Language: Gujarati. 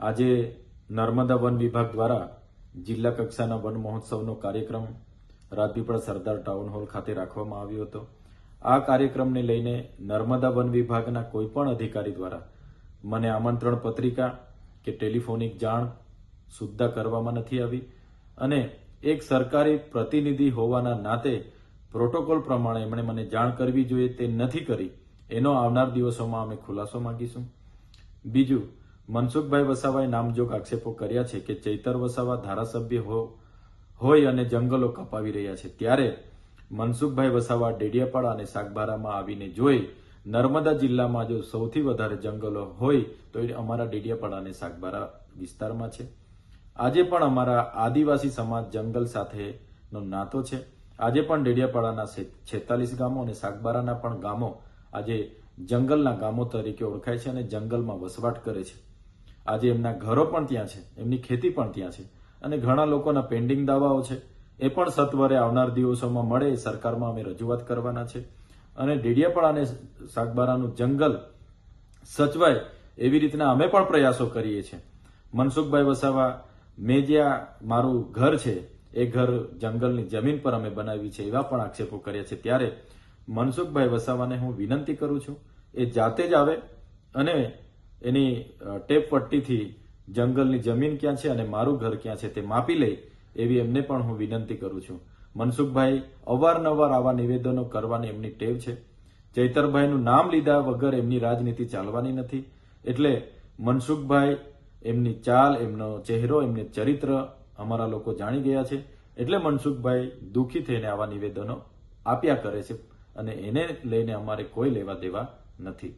આજે નર્મદા વન વિભાગ દ્વારા જિલ્લા કક્ષાના વન મહોત્સવનો કાર્યક્રમ રાજપીપળા સરદાર ટાઉન હોલ ખાતે રાખવામાં આવ્યો હતો. આ કાર્યક્રમને લઈને નર્મદા વન વિભાગના કોઈપણ અધિકારી દ્વારા મને આમંત્રણ પત્રિકા કે ટેલિફોનિક જાણ સુદ્ધા કરવામાં નથી આવી અને એક સરકારી પ્રતિનિધિ હોવાના નાતે પ્રોટોકોલ પ્રમાણે એમણે મને જાણ કરવી જોઈએ તે નથી કરી. એનો આવનાર દિવસોમાં અમે ખુલાસો માંગીશું. બીજું મનસુખભાઈ વસાવાએ નામજોગ આક્ષેપો કર્યા છે કે ચૈતર વસાવા ધારાસભ્ય હોય અને જંગલો કપાવી રહ્યા છે. ત્યારે મનસુખભાઈ વસાવા ડેડિયાપાડા અને સાગબારામાં આવીને જોઈ, નર્મદા જિલ્લામાં જો સૌથી વધારે જંગલો હોય, તો એ અમારા ડેડિયાપાડા અને સાગબારા વિસ્તારમાં છે. આજે પણ અમારા આદિવાસી સમાજ જંગલ સાથેનો નાતો છે. આજે પણ ડેડિયાપાડાના છેતાલીસ ગામો અને સાગબારાના પણ ગામો આજે જંગલના ગામો તરીકે ઓળખાય છે અને જંગલમાં વસવાટ કરે છે. આજે એમના ઘરો પણ ત્યાં છે, એમની ખેતી પણ ત્યાં છે. અને ઘણા લોકોના પેન્ડિંગ દાવાઓ છે, એ પણ સત્વરે આવનાર દિવસોમાં મળે સરકારમાં અમે રજૂઆત કરવાના છે. અને ડેડિયાપાડા અને જંગલ સચવાય એવી રીતના અમે પણ પ્રયાસો કરીએ છીએ. મનસુખભાઈ વસાવા, મેં જ્યાં મારું ઘર છે, એ ઘર જંગલની જમીન પર અમે બનાવી છે એવા પણ આક્ષેપો કર્યા છે. ત્યારે મનસુખભાઈ વસાવાને હું વિનંતી કરું છું, એ જાતે જ આવે અને એની ટેપ પટ્ટીથી જંગલની જમીન ક્યાં છે અને મારું ઘર ક્યાં છે તે માપી લે એવી એમને પણ હું વિનંતી કરું છું. મનસુખભાઈ અવારનવાર આવા નિવેદનો કરવાની એમની ટેવ છે. ચૈતરભાઈનું નામ લીધા વગર એમની રાજનીતિ ચાલવાની નથી. એટલે મનસુખભાઈ એમની ચાલ, એમનો ચહેરો, એમને ચરિત્ર અમારા લોકો જાણી ગયા છે. એટલે મનસુખભાઈ દુઃખી થઈને આવા નિવેદનો આપ્યા કરે છે અને એને લઈને અમારે કોઈ લેવા દેવા નથી.